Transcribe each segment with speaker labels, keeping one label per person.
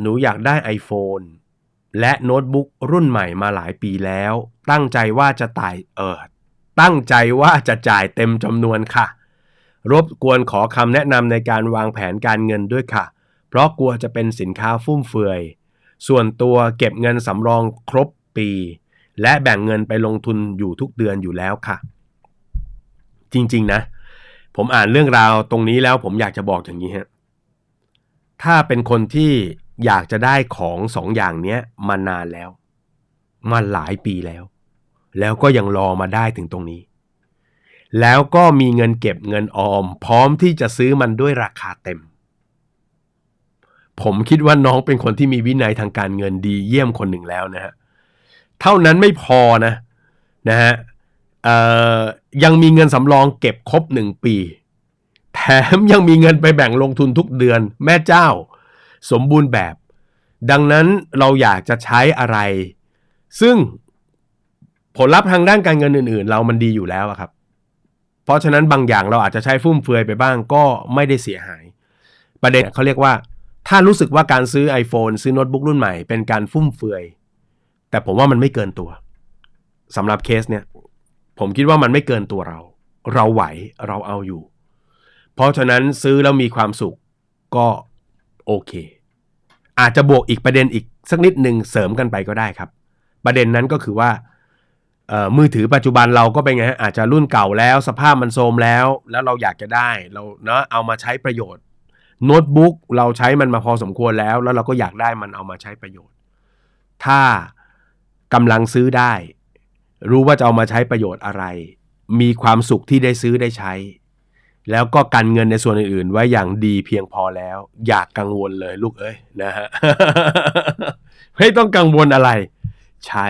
Speaker 1: หนูอยากได้ iPhone และโน้ตบุ๊กรุ่นใหม่มาหลายปีแล้ว ตั้งใจว่าจะตายเออตั้งใจว่าจะจ่ายเต็มจำนวนค่ะ รบกวนขอคำแนะนำในการวางแผนการเงินด้วยค่ะ เพราะกลัวจะเป็นสินค้าฟุ่มเฟือย ส่วนตัวเก็บเงินสำรองครบปี และแบ่งเงินไปลงทุนอยู่ทุกเดือนอยู่แล้วค่ะ จริงๆนะ ผมอ่านเรื่องราวตรงนี้แล้วผมอยากจะบอกอย่างนี้ฮะถ้าเป็นคนที่ อยากจะได้ของสองอย่างเนี้ยมานานแล้ว มาหลายปีแล้ว แล้วก็ยังรอมาได้ถึงตรงนี้ แล้วก็มีเงินเก็บเงินออม พร้อมที่จะซื้อมันด้วยราคาเต็ม ผมคิดว่าน้องเป็นคนที่มีวินัยทางการเงินดีเยี่ยมคนหนึ่งแล้วนะฮะเท่านั้นไม่พอนะนะฮะยังมีเงินสำรองเก็บครบหนึ่งปี แถมยังมีเงินไปแบ่งลงทุนทุกเดือน แม่เจ้า สมบูรณ์แบบ ดังนั้นเราอยากจะใช้อะไร ซึ่งผลลัพธ์ทางด้านการเงินอื่น ๆ เรามันดีอยู่แล้วอะครับ เพราะฉะนั้นบางอย่างเราอาจจะใช้ฟุ่มเฟือยไปบ้างก็ไม่ได้เสียหาย ประเด็นเขาเรียกว่า ถ้ารู้สึกว่าการซื้อ iPhone ซื้อโน้ตบุ๊กรุ่นใหม่เป็นการฟุ่มเฟือย แต่ผมว่ามันไม่เกินตัวสำหรับเคสเนี่ยผมคิดว่ามันไม่เกินตัวเรา เราไหวเราเอาอยู่ เพราะฉะนั้นซื้อแล้วมีความสุขก็โอเค อาจจะบวกอีกประเด็นอีกสักนิดหนึ่งเสริมกันไปก็ได้ครับ ประเด็นนั้นก็คือว่ามือถือปัจจุบันเราก็เป็นไงฮะอาจจะรุ่นเก่าแล้ว สภาพมันโทรมแล้ว แล้วเราอยากจะได้เราเนาะเอามาใช้ประโยชน์โน้ตบุ๊กเราใช้มันมาพอสมควรแล้ว แล้วเราก็อยากได้มันเอามาใช้ประโยชน์ ถ้ากำลังซื้อได้ รู้ว่าจะเอามาใช้ประโยชน์อะไร มีความสุขที่ได้ซื้อได้ใช้ แล้วก็กันเงินในส่วนอื่นๆ ไว้อย่างดีเพียงพอแล้ว อยากกังวลเลยลูกเอ้ยนะฮะไม่ต้องกังวลอะไร ใช้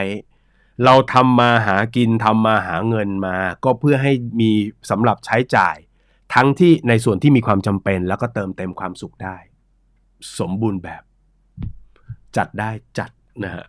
Speaker 1: เราทำมาหากินทำมาหาเงินมา ก็เพื่อให้มีสำหรับใช้จ่าย ทั้งที่ในส่วนที่มีความจำเป็น แล้วก็เติมเต็มความสุขได้ สมบูรณ์แบบ จัดได้จัดนะฮะ